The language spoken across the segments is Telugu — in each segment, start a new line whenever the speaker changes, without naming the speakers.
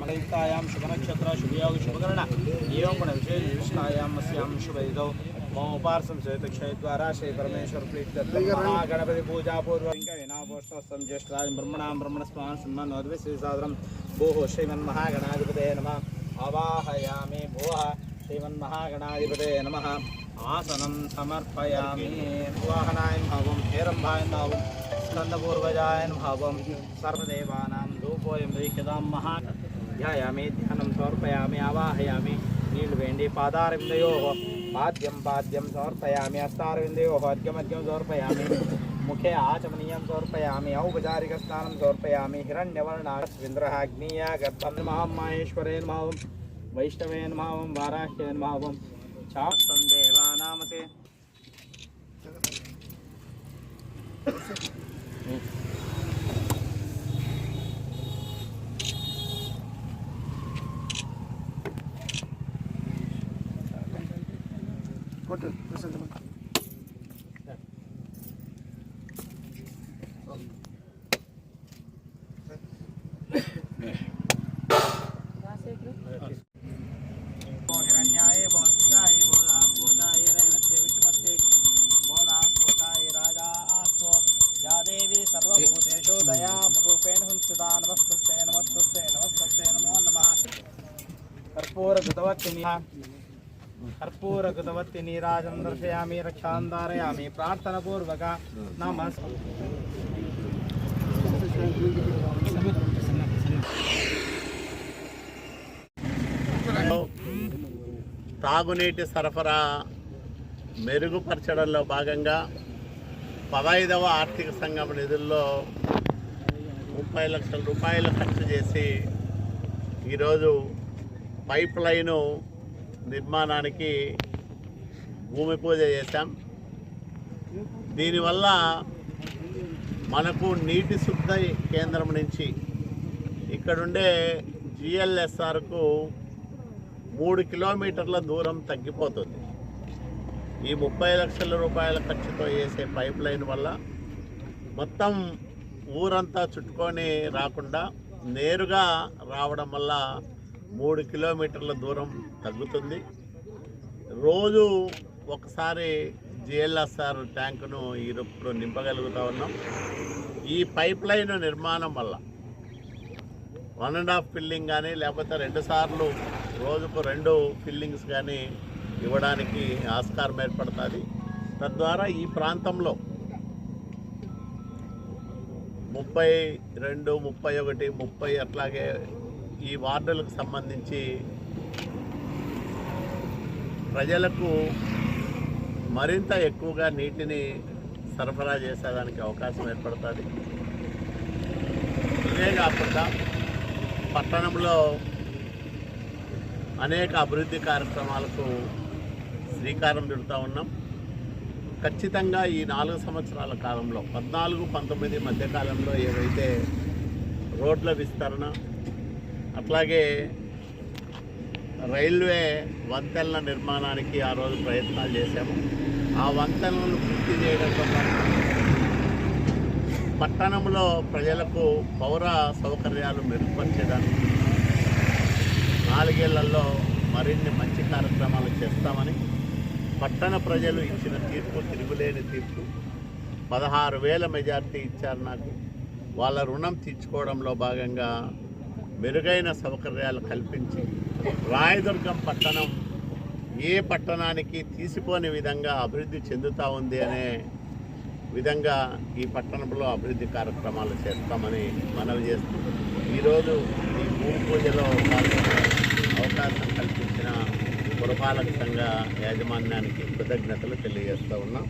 मलयुक्तायां शुभनक्षत्र शुभयोग शुभकर्ण एवं गुणविशेषयुष्टायां अस्यां शुभयुधौ ममोपार्सं श्रीपरमेश्वर गणपति पूजा पूर्व वेङ्कटेनापोष्टस्तं ज्येष्ठाय ब्रह्मणां ब्रह्मणस्मान् सम्मानोद्विश्रीसादरं भोः श्रीमन्महागणाधिपतये नमः आवाहयामि भुवः श्रीमन्महागणाधिपतये ఆసనం సమర్పయామి వాహనాయ భావం హేరంభాయ భావం స్కందపూర్వజాయ భావం సర్వదేవానాం రూపోయం వీక్షదాం మహా ధ్యాయామి ధ్యానం సమర్పయామి ఆవాహయామి నీల్వేండి పాదారవిందయో పాద్యం పాద్యం సమర్పయామి హస్తారవిందయో అర్ఘ్యమర్ఘ్యం సమర్పయామి ముఖే ఆచమనీయం సమర్పయామి ఔపచారిక స్నానం సమర్పయామి హిరణ్యవర్ణాశ్వింద్రగ్నీయ గర్భం మహం మహేశ్వరేన్ భావం వైష్ణవేన్ భావం వారాహ్యేన్ భావం शास्त्रं देवानामसे What xin you दयां रूपेण संस्थिता नमस्तस्ते नमस्तस्ते नमस्तस्ते नमो नमः कर्पूरकृतवत्तिनि कर्पूरकृतवत्ति नीराजं दर्शयामि रक्षां धारयामि प्रार्थनापूर्वक नमस्
తాగునీటి సరఫరా మెరుగుపరచడంలో భాగంగా పదహైదవ ఆర్థిక సంఘం నిధుల్లో ముప్పై లక్షల రూపాయలు ఖర్చు చేసి ఈరోజు పైప్ లైను నిర్మాణానికి భూమి పూజ చేశాం. దీనివల్ల మనకు నీటి శుద్ధ కేంద్రం నుంచి ఇక్కడుండే జిఎల్ఎస్ఆర్కు మూడు కిలోమీటర్ల దూరం తగ్గిపోతుంది. ఈ ముప్పై లక్షల రూపాయల ఖర్చుతో వేసే పైప్ లైన్ వల్ల మొత్తం ఊరంతా చుట్టుకొని రాకుండా నేరుగా రావడం వల్ల మూడు కిలోమీటర్ల దూరం తగ్గుతుంది. రోజు ఒకసారి జిఎల్ఎస్ఆర్ ట్యాంకును ఇప్పుడు నింపగలుగుతా ఉన్నాం. ఈ పైప్ లైన్ నిర్మాణం వల్ల వన్ అండ్ హాఫ్ ఫిల్లింగ్ కానీ లేకపోతే రెండు సార్లు రోజుకు రెండు ఫిల్లింగ్స్ కానీ ఇవ్వడానికి ఆస్కారం ఏర్పడుతుంది. తద్వారా ఈ ప్రాంతంలో ముప్పై రెండు ముప్పై ఒకటి ముప్పై అట్లాగే ఈ వార్డులకు సంబంధించి ప్రజలకు మరింత ఎక్కువగా నీటిని సరఫరా చేసేదానికి అవకాశం ఏర్పడుతుంది. ఇదే కాకుండా పట్టణంలో అనేక అభివృద్ధి కార్యక్రమాలకు శ్రీకారం చుడుతూ ఉన్నాం. ఖచ్చితంగా ఈ నాలుగు సంవత్సరాల కాలంలో పద్నాలుగు పంతొమ్మిది మధ్యకాలంలో ఏవైతే రోడ్ల విస్తరణ అట్లాగే రైల్వే వంతెనల నిర్మాణానికి ఆ రోజు ప్రయత్నాలు చేశాము. ఆ వంతెనలను పూర్తి చేయడంతో పట్టణంలో ప్రజలకు పౌర సౌకర్యాలు మెరుగుపరచడానికి నాలుగేళ్ళలో మరిన్ని మంచి కార్యక్రమాలు చేస్తామని పట్టణ ప్రజలు ఇచ్చిన తీర్పు తిరుగులేని తీర్పు పదహారు వేల మెజార్టీ ఇచ్చారు నాకు. వాళ్ళ రుణం తీర్చుకోవడంలో భాగంగా మెరుగైన సౌకర్యాలు కల్పించి రాయదుర్గం పట్టణం ఏ పట్టణానికి తీసిపోని విధంగా అభివృద్ధి చెందుతూ ఉంది అనే విధంగా ఈ పట్టణంలో అభివృద్ధి కార్యక్రమాలు చేస్తామని మనవి చేస్తూ ఈరోజు ఈ భూమి పూజలో అవకాశం కల్పించారు. పురపాలక సంఘ యాజమాన్యానికి కృతజ్ఞతలు తెలియజేస్తూ ఉన్నాం.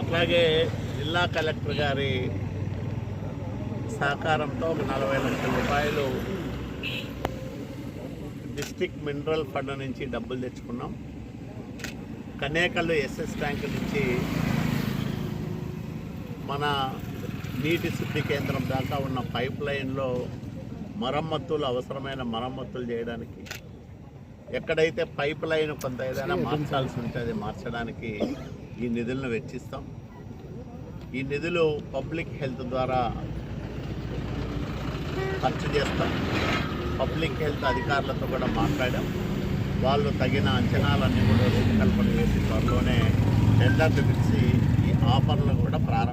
అట్లాగే జిల్లా కలెక్టర్ గారి సహకారంతో ఒక నలభై లక్షల రూపాయలు డిస్టిక్ మినరల్ ఫండ్ నుంచి డబ్బులు తెచ్చుకున్నాం. కనేకల్లు ఎస్ఎస్ ట్యాంక్ నుంచి మన నీటి శుద్ధి కేంద్రం దాకా ఉన్న పైప్ లైన్లో మరమ్మతులు అవసరమైన మరమ్మతులు చేయడానికి ఎక్కడైతే పైప్ లైన్ కొంత ఏదైనా మార్చాల్సి ఉంటే అది మార్చడానికి ఈ నిధులను వెచ్చిస్తాం. ఈ నిధులు పబ్లిక్ హెల్త్ ద్వారా ఖర్చు చేస్తాం. పబ్లిక్ హెల్త్ అధికారులతో కూడా మాట్లాడాం. వాళ్ళు తగిన అంచనాలన్నీ కూడా రూపకల్పన చేసి త్వరలోనే టెండర్లు పిలిచి ఈ ఆఫర్లను కూడా ప్రారంభ